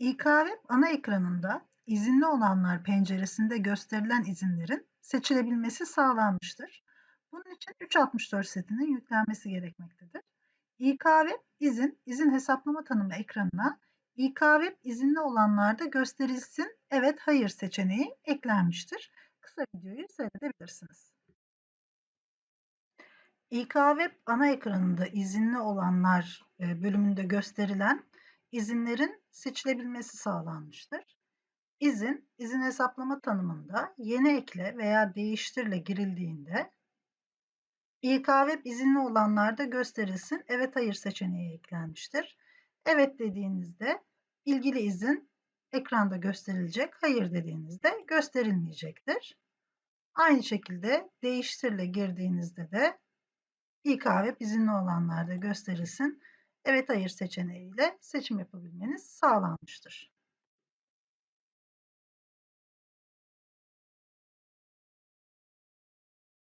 İK-Web ana ekranında izinli olanlar penceresinde gösterilen izinlerin seçilebilmesi sağlanmıştır. Bunun için 364 setinin yüklenmesi gerekmektedir. İK-Web izin, izin hesaplama tanımı ekranına İK-Web izinli olanlarda gösterilsin, evet, hayır seçeneği eklenmiştir. Kısa videoyu seyredebilirsiniz. İK-Web ana ekranında izinli olanlar e, bölümünde gösterilen izinlerin seçilebilmesi sağlanmıştır. İzin, izin hesaplama tanımında yeni ekle veya değiştirle girildiğinde İK-Web izinli olanlarda gösterilsin, evet hayır seçeneği eklenmiştir. Evet dediğinizde ilgili izin ekranda gösterilecek, hayır dediğinizde gösterilmeyecektir. Aynı şekilde değiştirle girdiğinizde de İK-Web izinli olanlarda gösterilsin, evet hayır seçeneğiyle seçim yapabilmeniz sağlanmıştır.